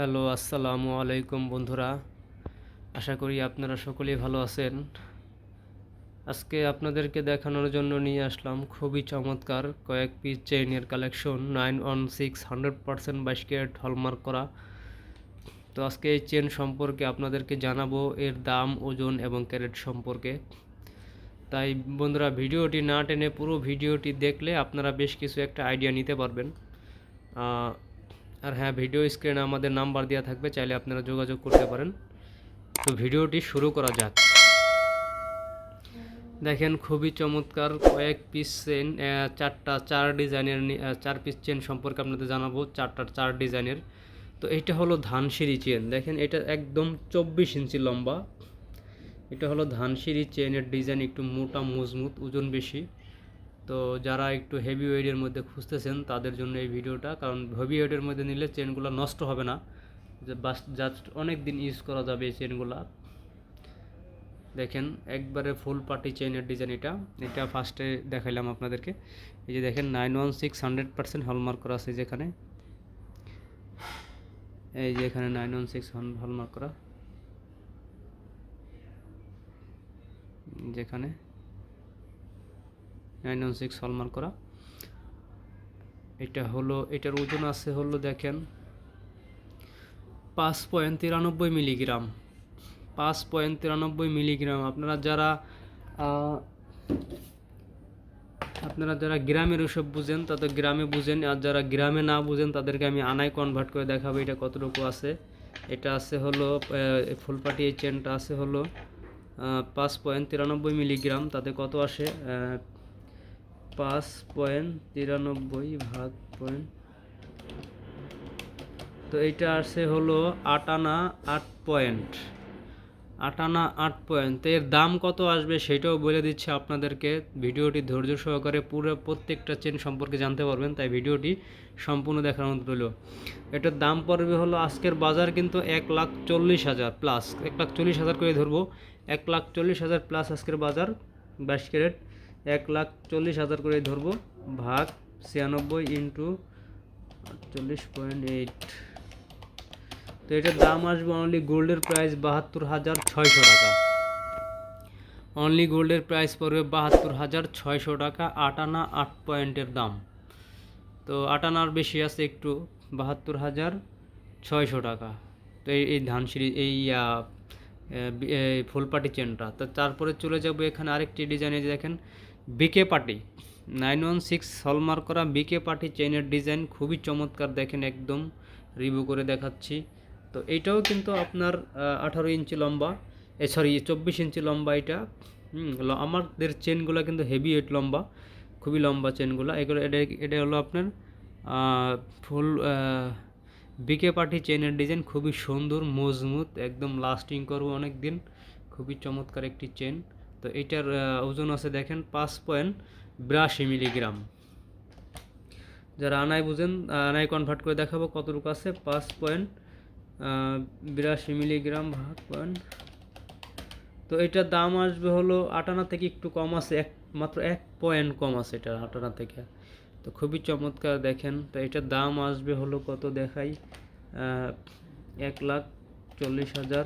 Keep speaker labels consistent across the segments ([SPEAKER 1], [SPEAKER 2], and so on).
[SPEAKER 1] Hello, আসসালামু আলাইকুম বন্ধুরা। আশা করি আপনারা সকলেই ভালো আছেন। আজকে আপনাদেরকে দেখানোর জন্য নিয়ে আসলাম খুবই চমৎকার কয়েক piece চেইনের collection, nine one six, hundred percent বাইশ ক্যারেট হলমার্ক করা। তো আজকে এই চেন সম্পর্কে আপনাদেরকে জানাব, এর দাম, ওজন এবং ক্যারেট সম্পর্কে। তাই বন্ধুরা, ভিডিওটি না টেনে পুরো ভিডিওটি দেখলে আপনারা বেশ কিছু একটা আইডিয়া নিতে পারবেন। আর হ্যাঁ ভিডিও স্ক্রিনে আমাদের নাম্বার দেওয়া থাকবে, চাইলে আপনারা যোগাযোগ করতে পারেন। তো ভিডিওটি শুরু করা যাক। দেখেন, খুবই চমৎকার কয়েক পিস চেন চারটা, চার ডিজাইনের চার পিস চেন সম্পর্কে আপনাদের জানাব, চারটা, চার ডিজাইনের তো এটা হলো ধানসিঁড়ি চেন দেখেন, এটা একদম চব্বিশ ইঞ্চি লম্বা। এটা হলো ধানসিঁড়ি চেনের ডিজাইন একটু মোটা, মজবুত, ওজন বেশি। তো যারা একটু হেভি ওয়েটের মধ্যে খুঁজতেছেন, তাদের জন্য এই ভিডিওটা। কারণ হেভি ওয়েটের মধ্যে নিলে চেনগুলো নষ্ট হবে না। বাস জাস্ট অনেক দিন ইউজ করা যাবে এই চেনগুলো দেখেন, একবারে ফুল পার্টি চেইনের ডিজাইন এটা। এটা ফার্স্টে দেখাইলাম আপনাদেরকে। এই যে দেখেন nine one six hundred percent hallmark করা আছে যেখানে। এই যে এখানে নাইন ওয়ান সিক্স হলমার্ক করা। যেখানে নাইন ওয়ান সিক্স হলমার্ক করা। এটা হলো, এটার ওজন আছে হলো দেখেন পাঁচ পয়েন্ট তিরানব্বই মিলিগ্রাম। পাঁচ পয়েন্ট তিরানব্বই মিলিগ্রাম। আপনারা যারা আপনারা যারা গ্রামের ওসব বুঝেন তাদের গ্রামে বুঝেন, আর যারা গ্রামে না বুঝেন, তাদেরকে আমি আনায় কনভার্ট করে দেখাবো এটা কতটুকু আছে। এটা আছে হলো ফুলপাটি এই চেনটা আছে হলো পাঁচ পয়েন্ট তিরানব্বই মিলিগ্রাম। তাতে কত আসে? পাঁচ পয়েন্ট তিরানব্বই ভাগ পয়েন্ট। তো এইটা আসে হলো আটানা আট পয়েন্ট। আটানা আট পয়েন্ট। তো এর দাম কত আসবে সেটাও বলে দিচ্ছে আপনাদেরকে। ভিডিওটি ধৈর্য সহকারে পুরো প্রত্যেকটা চেন সম্পর্কে জানতে পারবেন, তাই ভিডিওটি সম্পূর্ণ দেখার মতো রইল। এটার দাম পড়বে হলো আজকের বাজার কিন্তু এক লাখ চল্লিশ হাজার প্লাস এক লাখ চল্লিশ হাজার করে ধরবো। এক লাখ চল্লিশ হাজার প্লাস আজকের বাজার। বাইশ ক্যারেট এক লাখ চল্লিশ হাজার করে ধরবো ভাগ ছিয়ানব্বই ইন্টু চল্লিশ পয়েন্ট এইট। তো এটার দাম আসবে অনলি গোল্ডের প্রাইস বাহাত্তর হাজার ছয়শো টাকা। অনলি গোল্ডের প্রাইস পড়বে বাহাত্তর হাজার ছয়শো টাকা আট আনা আট পয়েন্টের দাম। তো আট আনার বেশি আছে একটু বাহাত্তর হাজার ছয়শো টাকা। তো এই আহ, আহ, এই ফুলপাটি চেনটা। তো তারপরে চলে যাব এখানে আরেকটি ডিজাইনে দেখেন BK party. Nine one six hallmark করা বিকে পার্টি চেনের ডিজাইন খুবই চমৎকার, দেখেন একদম রিভিউ করে দেখাচ্ছি। তো এইটাও কিন্তু আপনার আঠারো ইঞ্চি লম্বা, এ, সরি, চব্বিশ ইঞ্চি লম্বা এটা। আমাদের চেনগুলো কিন্তু হেভি ওয়েট লম্বা, খুবই লম্বা চেনগুলো এগুলো, এটা এটা হলো আপনার ফুল বিকে পার্টি চেনের ডিজাইন, খুবই সুন্দর, মজবুত, একদম লাস্টিং করব অনেক দিন খুবই চমৎকার একটি চেন তো এটার ওজন আছে দেখেন পাঁচ পয়েন্ট বিরাশি মিলিগ্রাম। যারা আনায় বুঝেন আনায় কনভার্ট করে দেখাবো কতটুকু আছে, পাঁচ পয়েন্ট বিরাশি মিলিগ্রাম ভাগ পয়েন্ট। তো এটার দাম আসবে হলো আটানা থেকে একটু কম আছে, এক, মাত্র এক পয়েন্ট কম আছে এটা আটানা থেকে। তো খুবই চমৎকার দেখেন, তো এটার দাম আসবে হলো কত দেখাই এক লাখ চল্লিশ হাজার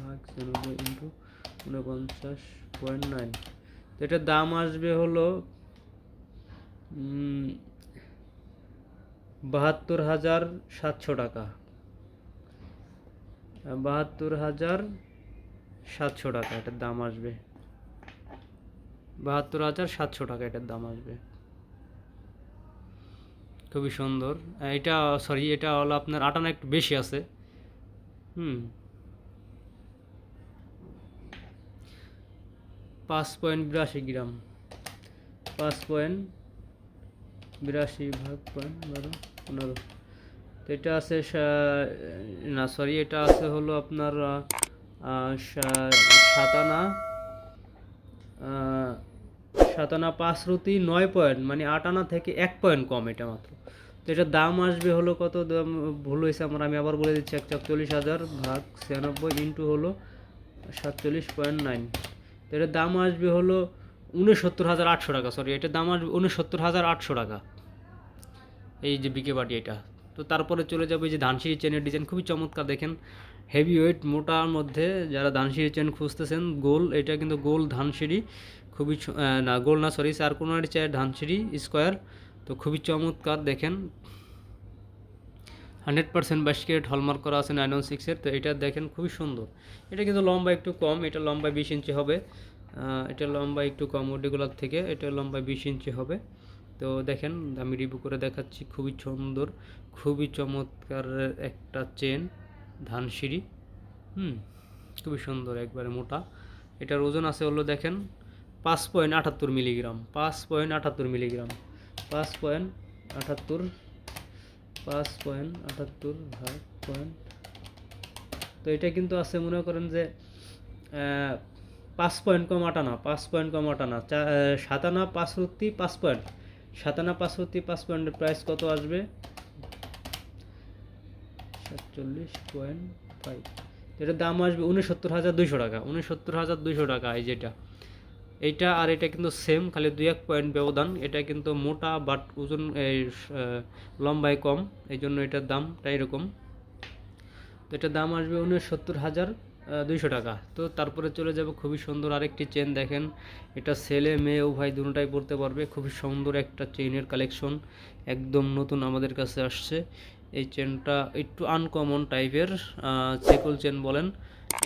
[SPEAKER 1] ভাগ ছিয়ানব্বই ইন্টু উনপঞ্চাশ পয়েন্ট নাইন তো এটার দাম আসবে হলো বাহাত্তর হাজার সাতশো টাকা। বাহাত্তর হাজার সাতশো টাকা এটার দাম আসবে। বাহাত্তর হাজার সাতশো টাকা এটার দাম আসবে। খুবই সুন্দর। এটা সরি এটা হলো আপনার আটানা একটু বেশি আছে। হুম। পাঁচ পয়েন্ট বিরাশি গ্রাম। পাঁচ পয়েন্ট বিরাশি ভাগ পয়েন্ট বারো, পনেরো। তো এটা আছে না সরি এটা আছে হলো আপনার সাতানা সাতানা পাঁচ রুতি নয় পয়েন্ট মানে আট আনা থেকে এক পয়েন্ট কম এটা মাত্র। তো এটার দাম আসবে হলো কত? দাম ভুল হয়েছে আমার, আমি আবার বলে দিচ্ছি এক চল্লিশ হাজার ভাগ ছিয়ানব্বই ইন্টু হলো সাতচল্লিশ পয়েন্ট নাইন। তো এটার দাম আসবে হলো উনসত্তর হাজার আটশো টাকা সরি এটার দাম আসবে উনসত্তর হাজার আটশো টাকা। এই যে বিকে বাটি এটা। তো তারপরে চলে যাবে যে ধানসিঁড়ি চেনের ডিজাইন খুবই চমৎকার দেখেন। হেভি ওয়েট মোটার মধ্যে যারা ধানসিঁড়ি চেন খুঁজতেছেন, গোল, এটা কিন্তু গোল ধানসিঁড়ি, খুবই না, গোল না সরি চার কোনারি চেয়ার ধানসিঁড়ি স্কোয়ার তো খুবই চমৎকার দেখেন। হান্ড্রেড পার্সেন্ট বাইশ ক্যারেট হলমার্ক করা আছে নাইন ওয়ান সিক্সের তো এটা দেখেন খুবই সুন্দর। এটা কিন্তু লম্বা একটু কম, এটা লম্বা বিশ ইঞ্চি হবে। এটা লম্বা একটু কম ওডিগুলার থেকে এটা লম্বা বিশ ইঞ্চি হবে। তো দেখেন, আমি রিভিউ করে দেখাচ্ছি, খুবই সুন্দর, খুবই চমৎকার একটা চেন ধানসিঁড়ি। হুম, খুবই সুন্দর, একবারে মোটা। এটার ওজন আছে হলো দেখেন পাঁচ পয়েন্ট আটাত্তর মিলিগ্রাম পাঁচ পয়েন্ট আটাত্তর মিলিগ্রাম পাঁচ পয়েন্ট আটাত্তর পাঁচ পয়েন্ট, আটাত্তর ভাগ পয়েন্ট। তো এটা কিন্তু আছে, মনে করেন যে পাঁচ পয়েন্ট কম আটানা পাঁচ পয়েন্ট কম আটানা চা- সাতানা পাঁচ রত্তি পাঁচ পয়েন্ট। সাতানা পাঁচ রত্তি পাঁচ পয়েন্টের প্রাইস কত আসবে? সাতচল্লিশ পয়েন্ট ফাইভ এটার দাম আসবে উনসত্তর হাজার দুইশো টাকা, উনসত্তর হাজার দুইশো টাকা, এই যেটা। এইটা আর এটা কিন্তু সেম খালি দুই এক পয়েন্ট ব্যবধান। এটা কিন্তু মোটা বাট ওজন লম্বায় কম এই জন্য এটার দামটা এরকম। তো এটার দাম আসবে উনসত্তর হাজার দুইশো টাকা। তো তারপরে চলে যাবে খুবই সুন্দর আরেকটি চেন দেখেন। এটা ছেলে, মেয়ে, উভয় দুটোটাই পড়তে পারবে। খুবই সুন্দর একটা চেইনের কালেকশন একদম নতুন আমাদের কাছে আসছে। এই চেনটা একটু আনকমন টাইপের চেকল চেন বলেন।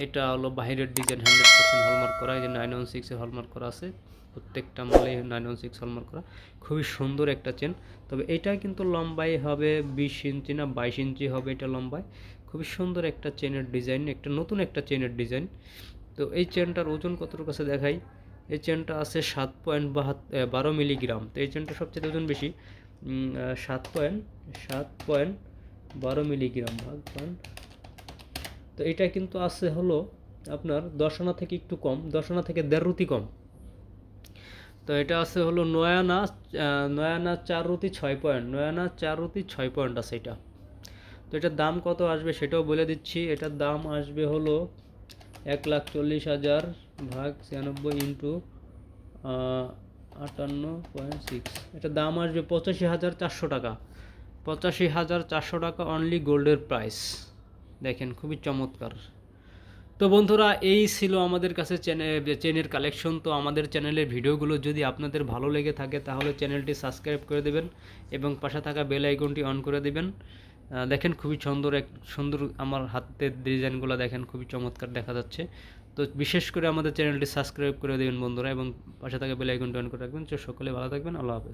[SPEAKER 1] এটা হলো বাইরের ডিজাইন হান্ড্রেড পার্সেন্ট হলমার্ক করা, এই যে নাইন ওয়ান সিক্সে হলমার্ক করা আছে, প্রত্যেকটা মালে নাইন ওয়ান সিক্স হলমার্ক করা, খুবই সুন্দর একটা চেন তবে এটা কিন্তু লম্বাই হবে বিশ ইঞ্চি না বাইশ ইঞ্চি হবে এটা লম্বায় খুবই সুন্দর একটা চেনের ডিজাইন একটা নতুন একটা চেনের ডিজাইন তো এই চেনটার ওজন কতটুকু কাছে দেখাই, এই চেনটা আছে সাত পয়েন্ট বারো মিলিগ্রাম তো এই চেনটা সবচেয়ে ওজন বেশি সাত পয়েন্ট সাত পয়েন্ট বারো মিলিগ্রাম ভাগ তো এটা কিন্তু আছে হলো আপনার দশ আনা থেকে একটু কম দশ আনা থেকে দেড় রুতি কম। তো এটা আছে হলো নয়ানা নয়ানা চার রুতি ছয় পয়েন্ট, নয়ানা চার রুতি ছয় পয়েন্ট আছে এটা। তো এটার দাম কত আসবে সেটাও বলে দিচ্ছি, এটার দাম আসবে হলো এক লাখ চল্লিশ হাজার ভাগ ছিয়ানব্বই ইন্টু আটান্ন পয়েন্ট সিক্স। এটার দাম আসবে পঁচাশি হাজার চারশো টাকা। পঁচাশি হাজার চারশো টাকা অনলি গোল্ডের প্রাইস দেখেন, খুবই চমৎকার। তো বন্ধুরা, এই ছিল আমাদের কাছে চেনের কালেকশন তো আমাদের চ্যানেলের ভিডিওগুলো যদি আপনাদের ভালো লেগে থাকে, তাহলে চ্যানেলটি সাবস্ক্রাইব করে দেবেন এবং পাশে থাকা বেল আইকনটি অন করে দেবেন। দেখেন, খুবই সুন্দর এক, সুন্দর আমার হাতের ডিজাইনগুলো দেখেন, খুবই চমৎকার দেখা যাচ্ছে। তো বিশেষ করে আমাদের চ্যানেলটি সাবস্ক্রাইব করে দেবেন বন্ধুরা এবং পাশে থাকা বেল আইকনটি অন করে রাখবেন। তো সকলে ভালো থাকবেন, আল্লাহ হাফেজ।